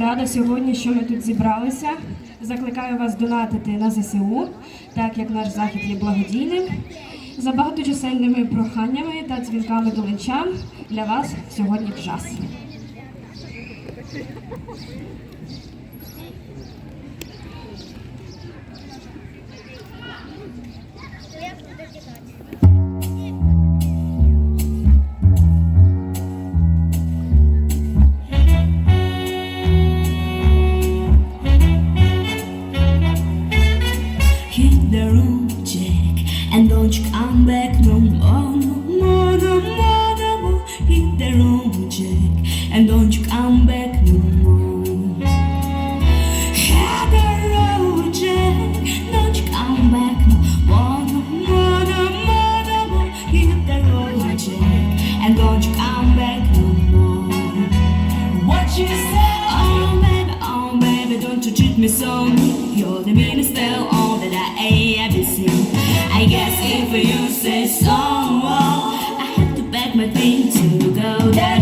Рада сьогодні, що ми тут зібралися. Закликаю вас донатити на ЗСУ, так як наш захід є благодійним. За багаточисельними проханнями та дзвінками долинчан для вас сьогодні джаз. Я буду me so You're the meanest spell all that I ever seen. I guess if you say so I have to pack my things to go. That